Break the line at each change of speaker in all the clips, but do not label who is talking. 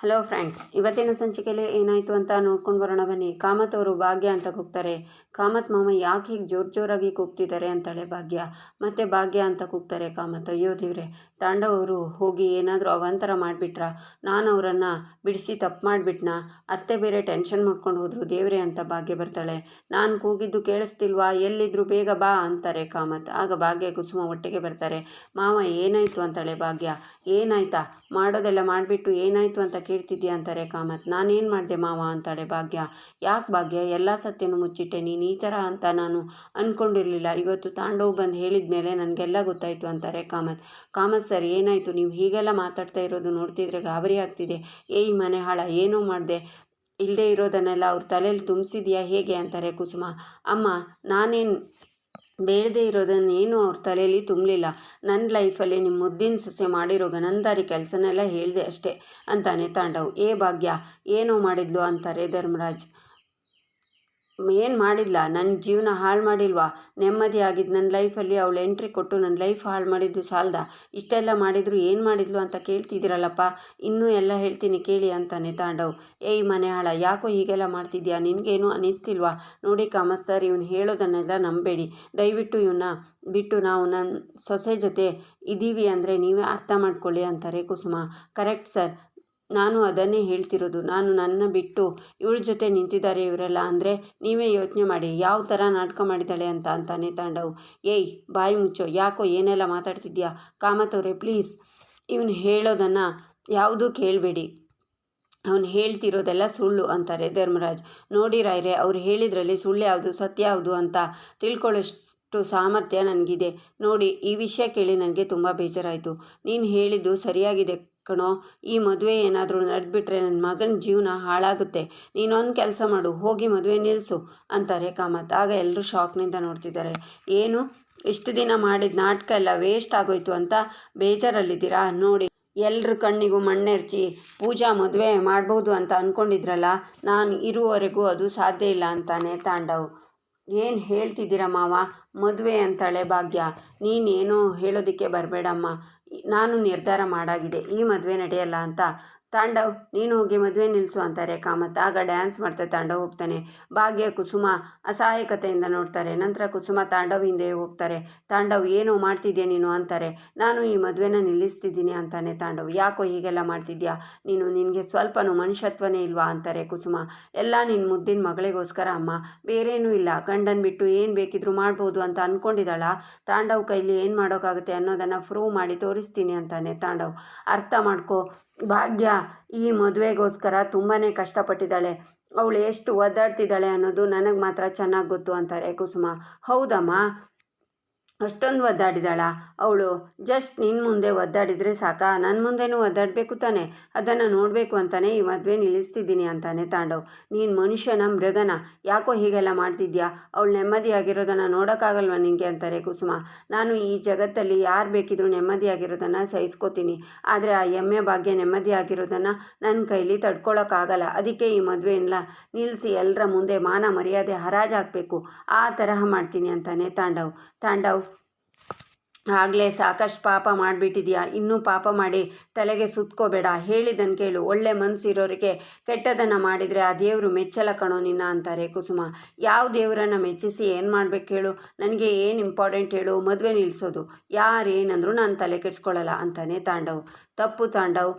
Hello friends ಇವತ್ತಿನ ಸಂಚಿಕೆಯಲ್ಲಿ ಏನಾಯಿತು ಅಂತ ನೋಡ್ಕೊಂಡು ಬರೋಣ ಬನ್ನಿ. ಕಾಮತ್ ಅವರು ಭಾಗ್ಯ ಅಂತ ಕೂಗ್ತಾರೆ. ಕಾಮತ್ ಮಾಮ ಯಾಕೆ ಹೀಗೆ ಜೋರು ಜೋರಾಗಿ ಕೂಗ್ತಿದ್ದಾರೆ ಅಂತಾಳೆ ಭಾಗ್ಯ. ಮತ್ತೆ ಭಾಗ್ಯ ಅಂತ ಕೂಗ್ತಾರೆ ಕಾಮತ್. ಅಯ್ಯೋ ದೇವ್ರೆ. ತಾಂಡವರು ಹೋಗಿ ಏನಾದರೂ ಅವಾಂತರ ಮಾಡಿಬಿಟ್ರ? ನಾನು ಅವರನ್ನು ಬಿಡಿಸಿ ತಪ್ಪು ಮಾಡಿಬಿಟ್ನಾ? ಅತ್ತೆ ಬೇರೆ ಟೆನ್ಷನ್ ಮಾಡ್ಕೊಂಡು ಹೋದರು ದೇವ್ರೆ ಅಂತ ಭಾಗ್ಯ ಬರ್ತಾಳೆ. ನಾನು ಕೂಗಿದ್ದು ಕೇಳಿಸ್ತಿಲ್ವಾ? ಎಲ್ಲಿದ್ರು ಬೇಗ ಬಾ ಅಂತಾರೆ ಕಾಮತ್. ಆಗ ಭಾಗ್ಯ ಕುಸುಮ ಒಟ್ಟಿಗೆ ಬರ್ತಾರೆ. ಮಾವ ಏನಾಯಿತು ಅಂತಾಳೆ ಭಾಗ್ಯ. ಏನಾಯ್ತಾ? ಮಾಡೋದೆಲ್ಲ ಮಾಡಿಬಿಟ್ಟು ಏನಾಯಿತು ಅಂತ ಕೇಳ್ತಿದ್ಯಾ ಅಂತಾರೆ ಕಾಮತ್. ನಾನೇನು ಮಾಡಿದೆ ಮಾವ ಅಂತಾಳೆ ಭಾಗ್ಯ. ಯಾಕೆ ಭಾಗ್ಯ? ಎಲ್ಲ ಸತ್ಯನೂ ಮುಚ್ಚಿಟ್ಟೆ. ನೀನು ಈ ಥರ ಅಂತ ನಾನು ಅಂದ್ಕೊಂಡಿರಲಿಲ್ಲ ಇವತ್ತು ತಾಂಡವ್ ಬಂದು ಹೇಳಿದ ಮೇಲೆ ನನಗೆಲ್ಲ ಗೊತ್ತಾಯಿತು ಅಂತಾರೆ ಕಾಮತ್. ಕಾಮತ್ ಸರ್, ಏನಾಯಿತು? ನೀವು ಹೀಗೆಲ್ಲ ಮಾತಾಡ್ತಾ ಇರೋದು ನೋಡ್ತಿದ್ರೆ ಗಾಬರಿ ಆಗ್ತಿದೆ. ಏಯ್ ಮನೆ ಹಾಳ, ಏನೋ ಮಾಡಿದೆ? ಇಲ್ಲದೆ ಇರೋದನ್ನೆಲ್ಲ ಅವ್ರ ತಲೆಯಲ್ಲಿ ತುಂಬಿಸಿದ್ಯಾ ಹೇಗೆ ಅಂತಾರೆ ಕುಸುಮ. ಅಮ್ಮ, ನಾನೇನು ಬೇಡದೇ ಇರೋದನ್ನು ಏನು ಅವ್ರ ತಲೆಯಲ್ಲಿ ತುಂಬಲಿಲ್ಲ. ನನ್ನ ಲೈಫಲ್ಲಿ ನಿಮ್ಮ ಮುದ್ದಿನ ಸೊಸೆ ಮಾಡಿರೋ ಗನಂದಾರಿ ಕೆಲಸನೆಲ್ಲ ಹೇಳಿದೆ ಅಷ್ಟೇ, ಅಂತಾನೆ ತಾಂಡವ್. ಏ ಭಾಗ್ಯ, ಏನೋ ಮಾಡಿದ್ಲು ಅಂತಾರೆ ಧರ್ಮರಾಜ್. ಏನು ಮಾಡಿಲ್ಲ? ನನ್ನ ಜೀವನ ಹಾಳು ಮಾಡಿಲ್ವಾ? ನೆಮ್ಮದಿ ಆಗಿದ್ದು ನನ್ನ ಲೈಫಲ್ಲಿ ಅವಳು ಎಂಟ್ರಿ ಕೊಟ್ಟು ನನ್ನ ಲೈಫ್ ಹಾಳು ಮಾಡಿದ್ದು ಸಾಲದ? ಇಷ್ಟೆಲ್ಲ ಮಾಡಿದ್ರು ಏನು ಮಾಡಿದ್ಲು ಅಂತ ಕೇಳ್ತಿದ್ದೀರಲ್ಲಪ್ಪ ಇನ್ನೂ ಎಲ್ಲ ಹೇಳ್ತೀನಿ ಕೇಳಿ ಅಂತಾನೆ ತಾಂಡವ್. ಏಯ್ ಮನೆ ಹಾಳ ಯಾಕೋ ಹೀಗೆಲ್ಲ ಮಾಡ್ತಿದ್ಯಾ? ನಿನಗೇನು ಅನಿಸ್ತಿಲ್ವಾ? ನೋಡಿ ಕಾಮತ್ ಸರ್, ಇವನು ಹೇಳೋದನ್ನೆಲ್ಲ ನಂಬೇಡಿ. ದಯವಿಟ್ಟು ಇವನ್ನ ಬಿಟ್ಟು ನಾವು ನನ್ನ ಸೊಸೆ ಜೊತೆ ಇದ್ದೀವಿ ಅಂದರೆ ನೀವೇ ಅರ್ಥ ಮಾಡ್ಕೊಳ್ಳಿ ಅಂತಾರೆ ಕುಸುಮ. Correct sir. ನಾನು ಅದನ್ನೇ ಹೇಳ್ತಿರೋದು. ನಾನು ನನ್ನ ಬಿಟ್ಟು ಇವಳ ಜೊತೆ ನಿಂತಿದ್ದಾರೆ ಇವರೆಲ್ಲ ಅಂದರೆ ನೀವೇ ಯೋಚನೆ ಮಾಡಿ, ಯಾವ ಥರ ನಾಟಕ ಮಾಡಿದ್ದಾಳೆ ಅಂತ ಅಂತಾನೆ ತಾಂಡವ್ ಏಯ್, ಬಾಯಿ ಮುಚ್ಚೋ, ಯಾಕೋ ಏನೆಲ್ಲ ಮಾತಾಡ್ತಿದ್ಯಾ? ಕಾಮತವ್ರೆ, ಪ್ಲೀಸ್. ಇವನು ಹೇಳೋದನ್ನು ಯಾವುದೂ ಕೇಳಬೇಡಿ. ಅವನು ಹೇಳ್ತಿರೋದೆಲ್ಲ ಸುಳ್ಳು ಅಂತಾರೆ ಧರ್ಮರಾಜ್. ನೋಡಿ ರಾಯ್ರೆ, ಅವ್ರು ಹೇಳಿದ್ರಲ್ಲಿ ಸುಳ್ಳು ಯಾವುದು, ಸತ್ಯ ಯಾವುದು ಅಂತ ತಿಳ್ಕೊಳ್ಳೋಷ್ಟು ಸಾಮರ್ಥ್ಯ ನನಗಿದೆ. ನೋಡಿ, ಈ ವಿಷಯ ಕೇಳಿ ನನಗೆ ತುಂಬ ಬೇಜಾರಾಯಿತು. ನೀನು ಹೇಳಿದ್ದು ಸರಿಯಾಗಿದೆ ಕಣೋ, ಈ ಮದುವೆ ಏನಾದರೂ ನಡೆದ್ಬಿಟ್ರೆ ನನ್ನ ಮಗನ ಜೀವನ ಹಾಳಾಗುತ್ತೆ. ನೀನೊಂದು ಕೆಲಸ ಮಾಡು, ಹೋಗಿ ಮದುವೆ ನಿಲ್ಲಿಸು ಅಂತಾರೆ ಕಾಮತ್ ಆಗ ಎಲ್ಲರೂ ಶಾಕ್ನಿಂದ ನೋಡ್ತಿದ್ದಾರೆ. ಏನು? ಇಷ್ಟು ದಿನ ಮಾಡಿದ ನಾಟಕ ಎಲ್ಲ ವೇಸ್ಟ್ ಆಗೋಯ್ತು ಅಂತ ಬೇಜಾರಲ್ಲಿದ್ದೀರಾ? ನೋಡಿ ಎಲ್ಲರ ಕಣ್ಣಿಗೂ ಮಣ್ಣೆರ್ಚಿ ಪೂಜಾ ಮದುವೆ ಮಾಡ್ಬೋದು ಅಂತ ಅಂದ್ಕೊಂಡಿದ್ರಲ್ಲ ನಾನು ಇರುವವರೆಗೂ ಅದು ಸಾಧ್ಯ ಇಲ್ಲ ಅಂತಾನೆ ತಾಂಡವ್. ಏನು ಹೇಳ್ತಿದ್ದೀರ ಮಾವ? ಮದುವೆ ಅಂತಾಳೆ ಭಾಗ್ಯ. ನೀನೇನೋ ಹೇಳೋದಕ್ಕೆ ಬರಬೇಡಮ್ಮ. ನಾನು ನಿರ್ಧಾರ ಮಾಡಾಗಿದೆ ಈ ಮದುವೆ ನಡೆಯಲ್ಲ ಅಂತ ತಾಂಡವ್, ನೀನು ಹೋಗಿ ಮದುವೆ ನಿಲ್ಲಿಸು ಅಂತಾರೆ ಕಾಮತ್ ಆಗ ಡ್ಯಾನ್ಸ್ ಮಾಡ್ತಾ ತಾಂಡವ್ ಹೋಗ್ತಾನೆ. ಭಾಗ್ಯ, ಕುಸುಮ ಅಸಹಾಯಕತೆಯಿಂದ ನೋಡ್ತಾರೆ. ನಂತರ ಕುಸುಮ ತಾಂಡವ್ ಹಿಂದೆ ಹೋಗ್ತಾರೆ. ತಾಂಡವ್, ಏನು ಮಾಡ್ತಿದ್ಯಾ ನೀನು ಅಂತಾರೆ. ನಾನು ಈ ಮದುವೆನ ನಿಲ್ಲಿಸ್ತಿದ್ದೀನಿ ಅಂತಾನೆ ತಾಂಡವ್. ಯಾಕೋ ಹೀಗೆಲ್ಲ ಮಾಡ್ತಿದ್ಯಾ? ನೀನು ನಿನಗೆ ಸ್ವಲ್ಪನೂ ಮನುಷ್ಯತ್ವನೇ ಇಲ್ವಾ ಅಂತಾರೆ ಕುಸುಮ. ಎಲ್ಲ ನಿನ್ನ ಮುದ್ದಿನ ಮಗಳಿಗೋಸ್ಕರ ಅಮ್ಮ. ಬೇರೇನೂ ಇಲ್ಲ. ಗಂಡನ್ ಬಿಟ್ಟು ಏನು ಬೇಕಿದ್ರು ಮಾಡ್ಬೋದು ಅಂತ ಅಂದ್ಕೊಂಡಿದ್ದಾಳ ತಾಂಡವ್ ಕೈಲಿ ಏನು ಮಾಡೋಕ್ಕಾಗುತ್ತೆ ಅನ್ನೋದನ್ನು ಪ್ರೂವ್ ಮಾಡಿ ತೋರಿಸ್ತೀನಿ ಅಂತಾನೆ ತಾಂಡವ್. ಅರ್ಥ ಮಾಡ್ಕೋ. ಭಾಗ್ಯ ಈ ಮದುವೆಗೋಸ್ಕರ ತುಂಬಾ ಕಷ್ಟಪಟ್ಟಿದ್ದಾಳೆ. ಅವಳು ಎಷ್ಟು ಒದ್ದಾಡ್ತಿದ್ದಾಳೆ ಅನ್ನೋದು ನನಗೆ ಮಾತ್ರ ಚೆನ್ನಾಗಿ ಗೊತ್ತು ಅಂತಾರೆ ಕುಸುಮ. ಹೌದಮ್ಮ? ಅಷ್ಟೊಂದು ಒದ್ದಾಡಿದಾಳ? ಅವಳು, ಜಸ್ಟ್ ನಿನ್ನ ಮುಂದೆ ಒದ್ದಾಡಿದರೆ ಸಾಕಾ? ನನ್ನ ಮುಂದೆನೂ ಒದ್ದಾಡಬೇಕು ತಾನೆ. ಅದನ್ನು ನೋಡಬೇಕು ಅಂತಾನೆ ಈ ಮದುವೆ ನಿಲ್ಲಿಸ್ತಿದ್ದೀನಿ ಅಂತಾನೆ ತಾಂಡವ್. ನೀನು ಮನುಷ್ಯನ ಮೃಗನ. ಯಾಕೋ ಹೀಗೆಲ್ಲ ಮಾಡ್ತಿದ್ಯಾ? ಅವಳು ನೆಮ್ಮದಿಯಾಗಿರೋದನ್ನು ನೋಡೋಕ್ಕಾಗಲ್ವ ನಿನಗೆ ಅಂತಾರೆ ಕುಸುಮ. ನಾನು ಈ ಜಗತ್ತಲ್ಲಿ ಯಾರು ಬೇಕಿದ್ರು ನೆಮ್ಮದಿಯಾಗಿರೋದನ್ನು ಸಹಿಸ್ಕೋತೀನಿ. ಆದರೆ ಆ ಎಮ್ಮೆ ಭಾಗ್ಯ ನೆಮ್ಮದಿಯಾಗಿರೋದನ್ನು ನನ್ನ ಕೈಲಿ ತಡ್ಕೊಳ್ಳೋಕ್ಕಾಗಲ್ಲ ಅದಕ್ಕೆ ಈ ಮದುವೆಯನ್ನ ನಿಲ್ಲಿಸಿ ಎಲ್ಲರ ಮುಂದೆ ಮಾನ ಮರ್ಯಾದೆ ಹರಾಜಾಗಬೇಕು. ಆ ತರಹ ಮಾಡ್ತೀನಿ ಅಂತಾನೆ ತಾಂಡವ್. ತಾಂಡವ್ ಆಗಲೇ ಸಾಕಷ್ಟು ಪಾಪ ಮಾಡಿಬಿಟ್ಟಿದ್ಯಾ? ಇನ್ನೂ ಪಾಪ ಮಾಡಿ ತಲೆಗೆ ಸುತ್ಕೋಬೇಡ. ಹೇಳಿದನ್ ಕೇಳು. ಒಳ್ಳೆ ಮನಸ್ಸಿರೋರಿಗೆ ಕೆಟ್ಟದನ್ನು ಮಾಡಿದರೆ ಆ ದೇವರು ಮೆಚ್ಚಲ ಕಣೋ ನಿನ್ನ ಅಂತಾರೆ ಕುಸುಮ. ಯಾವ ದೇವರನ್ನು ಮೆಚ್ಚಿಸಿ ಏನು ಮಾಡ್ಬೇಕು ಹೇಳು ನನಗೆ ಏನು ಇಂಪಾರ್ಟೆಂಟ್ ಹೇಳು? ಮದುವೆ ನಿಲ್ಲಿಸೋದು ಯಾರು ಏನಂದರೂ ನಾನು ತಲೆ ಕೆಡ್ಸ್ಕೊಳ್ಳಲ್ಲ ಅಂತಾನೆ ತಾಂಡವ್. ತಪ್ಪು ತಾಂಡವ್.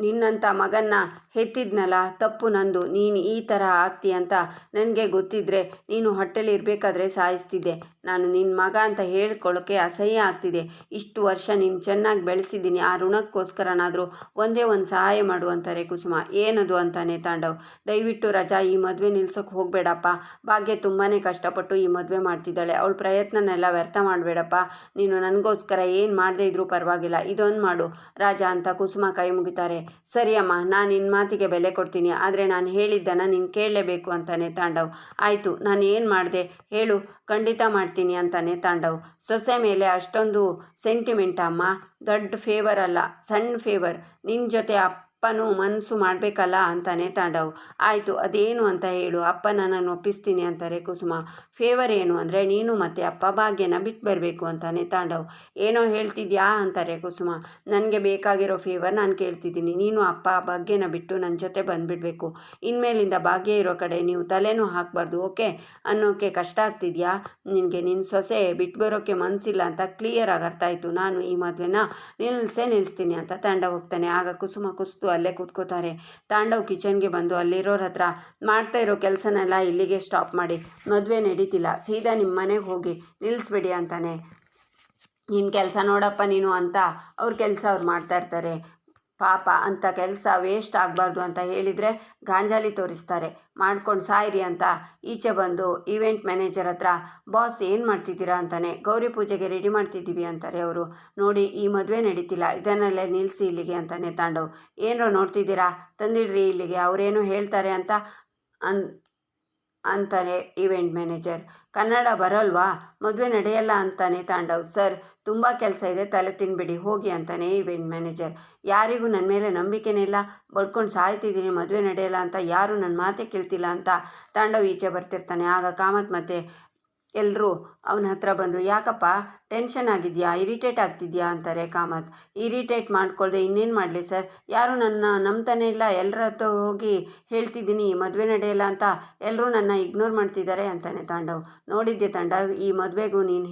ನಿನ್ನಂಥ ಮಗನ್ನ ಹೆತ್ತಿದ್ನಲ್ಲ? ತಪ್ಪು ನಂದು. ನೀನು ಈ ಥರ ಆಗ್ತಿ ಅಂತ ನನಗೆ ಗೊತ್ತಿದ್ದರೆ ನೀನು ಹೊಟ್ಟೆಲಿ ಇರಬೇಕಾದ್ರೆ ಸಾಯಿಸ್ತಿದ್ದೆ. ನಾನು ನಿನ್ನ ಮಗ ಅಂತ ಹೇಳ್ಕೊಳ್ಳೋಕ್ಕೆ ಅಸಹ್ಯ ಆಗ್ತಿದೆ. ಇಷ್ಟು ವರ್ಷ ನೀನು ಚೆನ್ನಾಗಿ ಬೆಳೆಸಿದ್ದೀನಿ. ಆ ಋಣಕ್ಕೋಸ್ಕರನಾದರೂ ಒಂದೇ ಒಂದು ಸಹಾಯ ಮಾಡು ಅಂತಾರೆ ಕುಸುಮ. ಏನದು ಅಂತಾನೆ ತಾಂಡವ್. ದಯವಿಟ್ಟು ರಜಾ, ಈ ಮದುವೆ ನಿಲ್ಸೋಕೆ ಹೋಗಬೇಡಪ್ಪ. ಭಾಗ್ಯ ತುಂಬಾ ಕಷ್ಟಪಟ್ಟು ಈ ಮದುವೆ ಮಾಡ್ತಿದ್ದಾಳೆ. ಅವಳ ಪ್ರಯತ್ನನೆಲ್ಲ ವ್ಯರ್ಥ ಮಾಡಬೇಡಪ್ಪ. ನೀನು ನನಗೋಸ್ಕರ ಏನು ಮಾಡದೇ ಇದ್ರೂ ಪರವಾಗಿಲ್ಲ. ಇದೊಂದು ಮಾಡು. ರಾಜ ಅಂತ ಕುಸುಮ ಕೈ ಮುಗಿತಾರೆ. ಸರಿಯಮ್ಮ ನಾನು ನಿನ್ನ ಮಾತಿಗೆ ಬೆಲೆ ಕೊಡ್ತೀನಿ. ಆದರೆ ನಾನು ಹೇಳಿದ್ದನ್ನು ನೀನು ಕೇಳಲೇಬೇಕು ಅಂತಾನೆ ತಾಂಡವ್. ಆಯಿತು, ನಾನು ಏನು ಮಾಡಿದೆ? ಹೇಳು. ಖಂಡಿತ ಮಾಡ್ತೀನಿ ಅಂತಾನೆ ತಾಂಡವ್. ಸೊಸೆ ಮೇಲೆ ಅಷ್ಟೊಂದು ಸೆಂಟಿಮೆಂಟ್ ಅಮ್ಮ. ದೊಡ್ಡ ಫೇವರ್ ಅಲ್ಲ, ಸಣ್ಣ ಫೇವರ್ ನಿನ್ನ ಜೊತೆ ಅಪ್ಪ ಅಪ್ಪನೂ ಮನಸ್ಸು ಮಾಡಬೇಕಲ್ಲ ಅಂತಾನೆ ತಾಂಡವ್. ಆಯಿತು, ಅದೇನು ಅಂತ ಹೇಳು. ಅಪ್ಪ ನಾನು ಒಪ್ಪಿಸ್ತೀನಿ ಅಂತಾರೆ ಕುಸುಮ. ಫೇವರ್ ಏನು ಅಂದರೆ ನೀನು ಮತ್ತೆ ಅಪ್ಪ ಭಾಗ್ಯನ ಬಿಟ್ಟು ಬರಬೇಕು ಅಂತಾನೆ ತಾಂಡವ್. ಏನೋ ಹೇಳ್ತಿದ್ಯಾ ಅಂತಾರೆ ಕುಸುಮ. ನನಗೆ ಬೇಕಾಗಿರೋ ಫೇವರ್ ನಾನು ಕೇಳ್ತಿದ್ದೀನಿ. ನೀನು ಅಪ್ಪ ಭಾಗ್ಯನ ಬಿಟ್ಟು ನನ್ನ ಜೊತೆ ಬಂದುಬಿಡಬೇಕು. ಇನ್ಮೇಲಿಂದ ಭಾಗ್ಯ ಇರೋ ಕಡೆ ನೀವು ತಲೆನೂ ಹಾಕಬಾರ್ದು, ಓಕೆ? ಅನ್ನೋಕ್ಕೆ ಕಷ್ಟ ಆಗ್ತಿದ್ಯಾ? ನಿನಗೆ ನಿನ್ನ ಸೊಸೆ ಬಿಟ್ಟು ಬರೋಕ್ಕೆ ಮನಸ್ಸಿಲ್ಲ ಅಂತ ಕ್ಲಿಯರ್ ಆಗಿ ಅರ್ಥ ಆಯಿತು. ನಾನು ಈ ಮದುವೆನ ನಿಲ್ಲಿಸೇ ನಿಲ್ಲಿಸ್ತೀನಿ ಅಂತ ತಾಂಡವ್ ಹೋಗ್ತಾನೆ. ಆಗ ಕುಸುಮ ಕುಸ್ತು ಅಲ್ಲೇ ಕೂತ್ಕೋತಾರೆ. ತಾಂಡವ್ ಕಿಚನ್ಗೆ ಬಂದು ಅಲ್ಲಿರೋರ ಹತ್ರ ಮಾಡ್ತಾ ಇರೋ ಕೆಲಸನೆಲ್ಲ ಇಲ್ಲಿಗೆ ಸ್ಟಾಪ್ ಮಾಡಿ. ಮದುವೆ ನಡೀತಿಲ್ಲ. ಸೀದಾ ನಿಮ್ಮ ಮನೆಗೆ ಹೋಗಿ ನಿಲ್ಲಿಸ್ಬಿಡಿ ಅಂತಾನೆ. ನಿನ್ನ ಕೆಲಸ ನೋಡಪ್ಪ ನೀನು ಅಂತ ಅವ್ರ ಕೆಲಸ ಅವ್ರು ಮಾಡ್ತಾ ಇರ್ತಾರೆ. ಪಾಪ ಅಂತ ಕೆಲಸ ವೇಸ್ಟ್ ಆಗಬಾರ್ದು ಅಂತ ಹೇಳಿದರೆ ಗಾಂಜಾಲಿ ತೋರಿಸ್ತಾರೆ. ಮಾಡ್ಕೊಂಡು ಸಾಯಿರಿ ಅಂತ ಈಚೆ ಬಂದು ಈವೆಂಟ್ ಮ್ಯಾನೇಜರ್ ಹತ್ರ ಬಾಸ್ ಏನು ಮಾಡ್ತಿದ್ದೀರಾ ಅಂತಾನೆ, ಗೌರಿ ಪೂಜೆಗೆ ರೆಡಿ ಮಾಡ್ತಿದ್ದೀವಿ ಅಂತಾರೆ ಅವರು. ನೋಡಿ, ಈ ಮದುವೆ ನಡೀತಿಲ್ಲ, ಇದನ್ನೆಲ್ಲ ನಿಲ್ಲಿಸಿ ಇಲ್ಲಿಗೆ ಅಂತಾನೆ ತಾಂಡವ್. ಏನರೋ ನೋಡ್ತಿದ್ದೀರಾ, ತಂದಿಡ್ರಿ ಇಲ್ಲಿಗೆ, ಅವರೇನು ಹೇಳ್ತಾರೆ ಅಂತ ಅನ್ ಅಂತಾನೆ ಈವೆಂಟ್ ಮ್ಯಾನೇಜರ್ ಕನ್ನಡ ಬರಲ್ವಾ? ಮದುವೆ ನಡೆಯಲ್ಲ ಅಂತಾನೆ ತಾಂಡವ್. ಸರ್, ತುಂಬ ಕೆಲಸ ಇದೆ, ತಲೆ ತಿನ್ಬಿಡಿ, ಹೋಗಿ ಅಂತಾನೆ ಈವೆಂಟ್ ಮ್ಯಾನೇಜರ್ ಯಾರಿಗೂ ನನ್ನ ಮೇಲೆ ನಂಬಿಕೆನೇ ಇಲ್ಲ. ಬಡ್ಕೊಂಡು ಸಾಯ್ತಿದ್ದೀನಿ, ಮದುವೆ ನಡೆಯಲ್ಲ ಅಂತ ಯಾರೂ ನನ್ನ ಮಾತೇ ಕೇಳ್ತಿಲ್ಲ ಅಂತ ತಾಂಡವ್ ಈಚೆ ಬರ್ತಿರ್ತಾನೆ. ಆಗ ಕಾಮತ್ ಮತ್ತೆ ಎಲ್ಲರೂ ಅವನ ಹತ್ರ ಬಂದು, ಯಾಕಪ್ಪ, ಟೆನ್ಷನ್ ಆಗಿದೆಯಾ? ಇರಿಟೇಟ್ ಆಗ್ತಿದ್ಯಾ? ಅಂತಾರೆ ಕಾಮತ್. ಇರಿಟೇಟ್ ಮಾಡ್ಕೊಳ್ದೆ ಇನ್ನೇನು ಮಾಡಲಿ ಸರ್? ಯಾರು ನನ್ನ ನಂಬ್ತಾನೆ ಇಲ್ಲ ಎಲ್ಲರ ಹತ್ರ ಹೋಗಿ ಹೇಳ್ತಿದ್ದೀನಿ, ಮದುವೆ ನಡೆಯಲ್ಲ ಅಂತ ಎಲ್ಲರೂ ನನ್ನ ಇಗ್ನೋರ್ ಮಾಡ್ತಿದ್ದಾರೆ ಅಂತಾನೆ ತಾಂಡವ್. ನೋಡಿದ್ದೆ ತಾಂಡವ್, ಈ ಮದುವೆಗೂ ನೀನು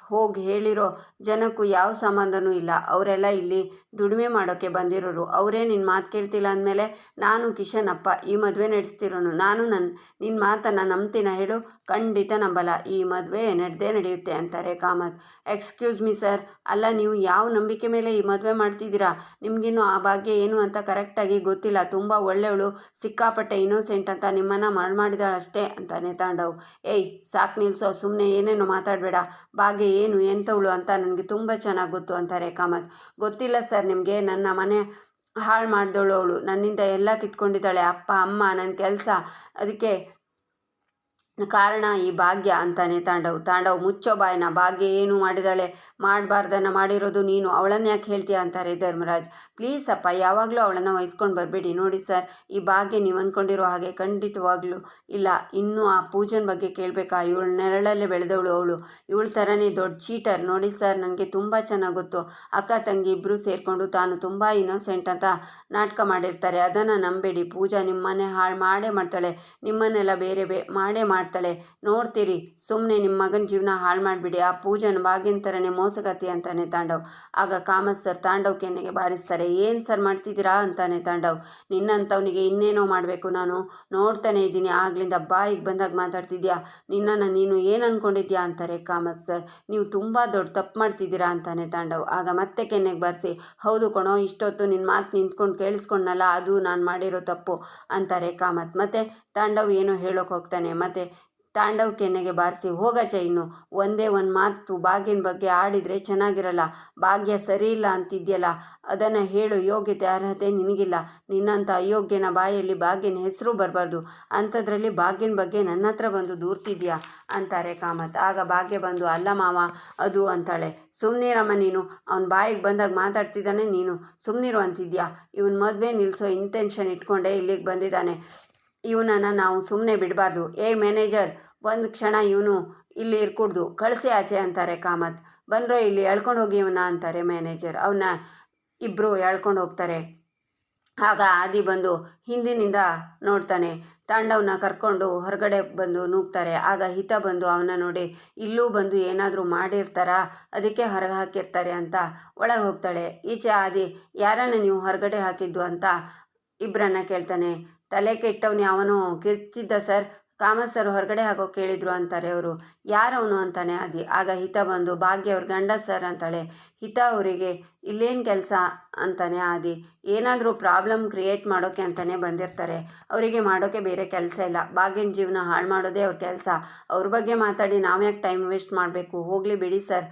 ಹೋಗಿ ಹೇಳಿರೋ ಜನಕ್ಕೂ ಯಾವ ಸಂಬಂಧನೂ ಇಲ್ಲ. ಅವರೆಲ್ಲ ಇಲ್ಲಿ ದುಡಿಮೆ ಮಾಡೋಕ್ಕೆ ಬಂದಿರೋರು. ಅವರೇ ನಿನ್ನ ಮಾತು ಕೇಳ್ತಿಲ್ಲ ಅಂದಮೇಲೆ ನಾನು ಕಿಶನಪ್ಪ, ಈ ಮದುವೆ ನಡೆಸ್ತಿರೋನು. ನಾನು ನನ್ನ ನಿನ್ನ ಮಾತನ್ನು ನಂಬ್ತೀನ ಹೇಳು? ಖಂಡಿತ ನಂಬಲ್ಲ. ಈ ಮದುವೆ ನಡೆದೇ ನಡೆಯುತ್ತೆ ಅಂತಾರೆ ಕಾಮತ್. ಎಕ್ಸ್ಕ್ಯೂಸ್ ಮಿ ಸರ್ ಅಲ್ಲ, ನೀವು ಯಾವ ನಂಬಿಕೆ ಮೇಲೆ ಈ ಮದುವೆ ಮಾಡ್ತಿದ್ದೀರಾ? ನಿಮಗಿನ್ನೂ ಆ ಭಾಗ್ಯ ಏನು ಅಂತ ಕರೆಕ್ಟಾಗಿ ಗೊತ್ತಿಲ್ಲ. ತುಂಬ ಒಳ್ಳೆಯವಳು ಸಿಕ್ಕಾಪಟ್ಟೆ ಇನ್ನೋಸೆಂಟ್ ಅಂತ ನಿಮ್ಮನ್ನು ಮಾಡಿ ಮಾಡಿದಾಳಷ್ಟೇ ಅಂತಾನೆ ತಾಂಡವ್. ಏಯ್, ಸಾಕು ನಿಲ್ಸೋ ಸುಮ್ಮನೆ ಏನೇನು ಮಾತಾಡಬೇಡ. ಭಾಗ್ಯ ಏನು ಎಂಥವಳು ಅಂತ ನನಗೆ ತುಂಬ ಚೆನ್ನಾಗಿ ಗೊತ್ತು ಅಂತಾರೆ ಕಾಮತ್. ಗೊತ್ತಿಲ್ಲ ಸರ್ ನಿಮಗೆ ನನ್ನ ಮನೆ ಹಾಳು ಮಾಡಿದವಳು ಅವಳು. ನನ್ನಿಂದ ಎಲ್ಲ ಕಿತ್ಕೊಂಡಿದ್ದಾಳೆ. ಅಪ್ಪ ಅಮ್ಮ ನನ್ನ ಕೆಲಸ. ಅದಕ್ಕೆ ಕಾರಣ ಈ ಭಾಗ್ಯ ಅಂತಾನೆ ತಾಂಡವ್. ತಾಂಡವ್ ಮುಚ್ಚೋ ಬಾಯ್ನ ಭಾಗ್ಯ ಏನು ಮಾಡಿದಾಳೆ? ಮಾಡಬಾರ್ದನ್ನ ಮಾಡಿರೋದು ನೀನು. ಅವಳನ್ನ ಯಾಕೆ ಹೇಳ್ತೀಯ ಅಂತಾರೆ ಧರ್ಮರಾಜ್. ಪ್ಲೀಸ್ ಅಪ್ಪ, ಯಾವಾಗಲೂ ಅವಳನ್ನು ವಹಿಸ್ಕೊಂಡು ಬರಬೇಡಿ. ನೋಡಿ ಸರ್, ಈ ಭಾಗ್ಯ ನೀವು ಅಂದ್ಕೊಂಡಿರೋ ಹಾಗೆ ಖಂಡಿತವಾಗ್ಲೂ ಇಲ್ಲ. ಇನ್ನೂ ಆ ಪೂಜನ್ ಬಗ್ಗೆ ಕೇಳಬೇಕಾ? ಇವಳ ನೆರಳಲ್ಲೇ ಬೆಳೆದವಳು ಅವಳು. ಇವಳ ಥರನೇ ದೊಡ್ಡ ಚೀಟರ್. ನೋಡಿ ಸರ್, ನನಗೆ ತುಂಬ ಚೆನ್ನಾಗಿ ಗೊತ್ತು. ಅಕ್ಕ, ತಂಗಿ ಇಬ್ಬರು ಸೇರಿಕೊಂಡು ತಾನು ತುಂಬ ಇನ್ನೋಸೆಂಟ್ ಅಂತ ನಾಟಕ ಮಾಡಿರ್ತಾರೆ. ಅದನ್ನು ನಂಬೇಡಿ. ಪೂಜಾ ನಿಮ್ಮನ್ನೇ ಹಾಳು ಮಾಡೇ ಮಾಡ್ತಾಳೆ. ನಿಮ್ಮನ್ನೆಲ್ಲ ಬೇರೆ ಬೇ ಮಾಡೇ ಮಾಡ್ತಾಳೆ. ನೋಡ್ತೀರಿ ಸುಮ್ಮನೆ ನಿಮ್ಮ ಮಗನ ಜೀವನ ಹಾಳು ಮಾಡಿಬಿಡಿ. ಆ ಪೂಜನ ಬಾಗಿನ ಥರನೇ ಮೋಸಗತಿ ಅಂತಾನೆ ತಾಂಡವ್. ಆಗ ಕಾಮತ್ ಸರ್ ತಾಂಡವ್ ಕೆನ್ನೆಗೆ ಬಾರಿಸ್ತಾರೆ. ಏನು ಸರ್ ಮಾಡ್ತಿದ್ದೀರಾ ಅಂತಾನೆ ತಾಂಡವ್. ನಿನ್ನಂಥವನಿಗೆ ಇನ್ನೇನೋ ಮಾಡಬೇಕು ನಾನು. ನೋಡ್ತಾನೆ ಇದ್ದೀನಿ. ಆಗ್ಲಿಂದ ಬಾಯಿಗೆ ಬಂದಾಗ ಮಾತಾಡ್ತಿದ್ಯಾ? ನಿನ್ನನ್ನು ನೀನು ಏನು ಅಂದ್ಕೊಂಡಿದ್ಯಾ ಅಂತಾರೆ ಕಾಮತ್ ಸರ್. ನೀವು ತುಂಬ ದೊಡ್ಡ ತಪ್ಪು ಮಾಡ್ತಿದ್ದೀರಾ ಅಂತಾನೆ ತಾಂಡವ್. ಆಗ ಮತ್ತೆ ಕೆನ್ನೆಗೆ ಬಾರಿಸಿ, ಹೌದು ಕಣೋ, ಇಷ್ಟೊತ್ತು ನಿನ್ನ ಮಾತು ನಿಂತ್ಕೊಂಡು ಕೇಳಿಸ್ಕೊಂಡಲ್ಲ ಅದು ನಾನು ಮಾಡಿರೋ ತಪ್ಪು ಅಂತಾರೆ ಕಾಮತ್. ಮತ್ತೆ ತಾಂಡವ್ ಏನೋ ಹೇಳೋಕೆ ಹೋಗ್ತಾನೆ, ಮತ್ತೆ ತಾಂಡವ್ ಕೆನ್ನೆಗೆ ಬಾರಿಸಿ, ಹೋಗ ಇನ್ನು ಒಂದೇ ಒಂದು ಮಾತು ಭಾಗ್ಯನ ಬಗ್ಗೆ ಆಡಿದರೆ ಚೆನ್ನಾಗಿರಲ್ಲ, ಭಾಗ್ಯ ಸರಿ ಇಲ್ಲ ಅಂತಿದ್ಯಲ್ಲ, ಅದನ್ನು ಹೇಳು ಯೋಗ್ಯತೆ, ಅರ್ಹತೆ ನಿನಗಿಲ್ಲ ನಿನ್ನಂಥ ಅಯೋಗ್ಯನ ಬಾಯಲ್ಲಿ ಭಾಗ್ಯನ ಹೆಸರು ಬರಬಾರ್ದು, ಅಂಥದ್ರಲ್ಲಿ ಭಾಗ್ಯನ ಬಗ್ಗೆ ನನ್ನ ಹತ್ರ ಬಂದು ದೂರ್ತಿದ್ಯಾ? ಅಂತಾರೆ ಕಾಮತ್. ಆಗ ಭಾಗ್ಯ ಬಂದು, ಅಲ್ಲ ಮಾವ, ಅದು ಅಂತಾಳೆ. ಸುಮ್ಮನಿರಮ್ಮ ನೀನು, ಅವನ ಬಾಯಿಗೆ ಬಂದಾಗ ಮಾತಾಡ್ತಿದ್ದಾನೆ ನೀನು. ಸುಮ್ಮನಿರು ಅಂತಿದ್ಯಾ? ಇವನ್ ಮದುವೆ ನಿಲ್ಲಿಸೋ ಇಂಟೆನ್ಷನ್ ಇಟ್ಕೊಂಡೆ ಇಲ್ಲಿಗೆ ಬಂದಿದ್ದಾನೆ. ಇವನನ್ನು ನಾವು ಸುಮ್ಮನೆ ಬಿಡಬಾರ್ದು. ಏ, ಮ್ಯಾನೇಜರ್, ಒಂದು ಕ್ಷಣ ಇವನು ಇಲ್ಲಿ ಇರ್ಕೂಡ್ದು. ಕಳಿಸಿ ಆಚೆ ಅಂತಾರೆ ಕಾಮತ್. ಬಂದರೆ ಇಲ್ಲಿ ಎಳ್ಕೊಂಡು ಹೋಗಿ ಇವನ ಅಂತಾರೆ ಮ್ಯಾನೇಜರ್. ಅವನ್ನ ಇಬ್ಬರು ಎಳ್ಕೊಂಡು ಹೋಗ್ತಾರೆ. ಆಗ ಆದಿ ಬಂದು ಹಿಂದಿನಿಂದ ನೋಡ್ತಾನೆ. ತಾಂಡವನ್ನ ಕರ್ಕೊಂಡು ಹೊರಗಡೆ ಬಂದು ನೂಗ್ತಾರೆ. ಆಗ ಹಿತ ಬಂದು ಅವನ ನೋಡಿ, ಇಲ್ಲೂ ಬಂದು ಏನಾದರೂ ಮಾಡಿರ್ತಾರಾ? ಅದಕ್ಕೆ ಹೊರಗೆ ಹಾಕಿರ್ತಾರೆ ಅಂತ ಒಳಗೆ ಹೋಗ್ತಾಳೆ. ಈಚೆ ಆದಿ, ಯಾರನ್ನ ನೀವು ಹೊರಗಡೆ ಹಾಕಿದ್ದು ಅಂತ ಇಬ್ಬರನ್ನ ಕೇಳ್ತಾನೆ. ತಲೆ ಕೆಟ್ಟವನು ಯಾವನು ಕಿರ್ಚಿದ್ದ ಸರ್, ಕಾಮತ್ ಸರ್ ಹೊರಗಡೆ ಹಾಕೋ ಕೇಳಿದ್ರು ಅಂತಾರೆ ಅವರು. ಯಾರವನು ಅಂತಾನೆ? ಆದಿ ಆಗ ಹಿತ ಬಂದು, ಭಾಗ್ಯ ಅವ್ರ ಗಂಡ ಸರ್ ಅಂತಾಳೆ. ಹಿತ ಅವರಿಗೆ, ಇಲ್ಲೇನು ಕೆಲಸ? ಅಂತಾನೆ ಆದಿ. ಏನಾದರೂ ಪ್ರಾಬ್ಲಮ್ ಕ್ರಿಯೇಟ್ ಮಾಡೋಕ್ಕೆ ಅಂತಾನೆ ಬಂದಿರ್ತಾರೆ. ಅವರಿಗೆ ಮಾಡೋಕ್ಕೆ ಬೇರೆ ಕೆಲಸ ಇಲ್ಲ. ಭಾಗ್ಯನ ಜೀವನ ಹಾಳು ಮಾಡೋದೇ ಅವ್ರ ಕೆಲಸ. ಅವ್ರ ಬಗ್ಗೆ ಮಾತಾಡಿ ನಾವು ಯಾಕೆ ಟೈಮ್ ವೇಸ್ಟ್ ಮಾಡಬೇಕು? ಹೋಗಲಿ ಬಿಡಿ ಸರ್.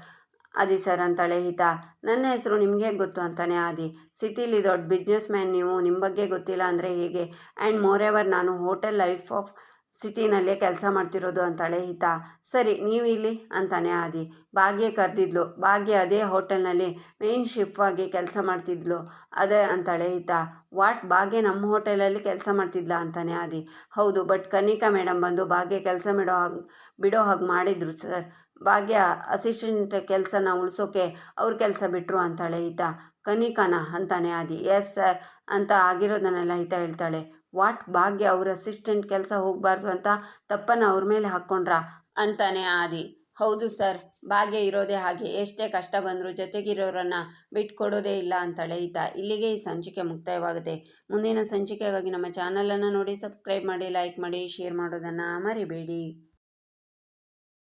ಆದಿ ಸರ್ ಅಂತಾಳೆ ಹಿತ. ನನ್ನ ಹೆಸರು ನಿಮಗೆ ಗೊತ್ತು ಅಂತಾನೆ ಆದಿ. ಸಿಟಿಲಿ ದೊಡ್ಡ ಬಿಸ್ನೆಸ್ ಮ್ಯಾನ್ ನೀವು ನಿಮ್ಮ ಬಗ್ಗೆ ಗೊತ್ತಿಲ್ಲ ಅಂದರೆ ಹೇಗೆ? ಆ್ಯಂಡ್ ಮೋರ್ ಎವರ್ ನಾನು ಹೋಟೆಲ್ ಲೈಫ್ ಆಫ್ ಸಿಟಿನಲ್ಲೇ ಕೆಲಸ ಮಾಡ್ತಿರೋದು ಅಂತಾಳೆ ಹಿತ. ಸರಿ ನೀವು ಇಲ್ಲಿ ಅಂತಾನೆ ಆದಿ. ಭಾಗ್ಯ ಕರೆದಿದ್ಲು. ಭಾಗ್ಯ ಅದೇ ಹೋಟೆಲ್ನಲ್ಲಿ ಮೇನ್ ಶಿಫ್ಟಾಗಿ ಕೆಲಸ ಮಾಡ್ತಿದ್ಲು. ಅದೇ ಅಂತಾಳೆ ಹಿತ. ವಾಟ್ ಭಾಗ್ಯ ನಮ್ಮ ಹೋಟೆಲಲ್ಲಿ ಕೆಲಸ ಮಾಡ್ತಿದ್ಲ ಅಂತಾನೆ ಆದಿ. ಹೌದು ಬಟ್ ಕನಿಕಾ ಮೇಡಮ್ ಬಂದು ಭಾಗ್ಯ ಕೆಲಸ ಬಿಡೋ ಹಾಗೆ ಬಿಡೋ ಹಾಗೆ ಮಾಡಿದ್ರು ಸರ್. ಭಾಗ್ಯ ಅಸಿಸ್ಟೆಂಟ್ ಕೆಲಸನ ಉಳಿಸೋಕೆ ಅವ್ರ ಕೆಲಸ ಬಿಟ್ಟರು ಅಂತಾಳೆ ಈತ. ಕನಿಕನ ಅಂತಾನೆ ಆದಿ. ಎಸ್ ಸರ್ ಅಂತ ಆಗಿರೋದನ್ನೆಲ್ಲ ಈತ ಹೇಳ್ತಾಳೆ. ವಾಟ್ ಭಾಗ್ಯ ಅವ್ರ ಅಸಿಸ್ಟೆಂಟ್ ಕೆಲಸ ಹೋಗಬಾರ್ದು ಅಂತ ತಪ್ಪನ್ನು ಅವ್ರ ಮೇಲೆ ಹಾಕ್ಕೊಂಡ್ರ? ಅಂತಾನೆ ಆದಿ. ಹೌದು ಸರ್ ಭಾಗ್ಯ ಇರೋದೇ ಹಾಗೆ. ಎಷ್ಟೇ ಕಷ್ಟ ಬಂದರೂ ಜೊತೆಗಿರೋರನ್ನು ಬಿಟ್ಕೊಡೋದೇ ಇಲ್ಲ ಅಂತಾಳೆ ಈತ. ಇಲ್ಲಿಗೆ ಈ ಸಂಚಿಕೆ ಮುಕ್ತಾಯವಾಗುತ್ತೆ. ಮುಂದಿನ ಸಂಚಿಕೆಗಾಗಿ ನಮ್ಮ ಚಾನಲನ್ನು ನೋಡಿ ಸಬ್ಸ್ಕ್ರೈಬ್ ಮಾಡಿ ಲೈಕ್ ಮಾಡಿ ಶೇರ್ ಮಾಡೋದನ್ನು ಮರಿಬೇಡಿ.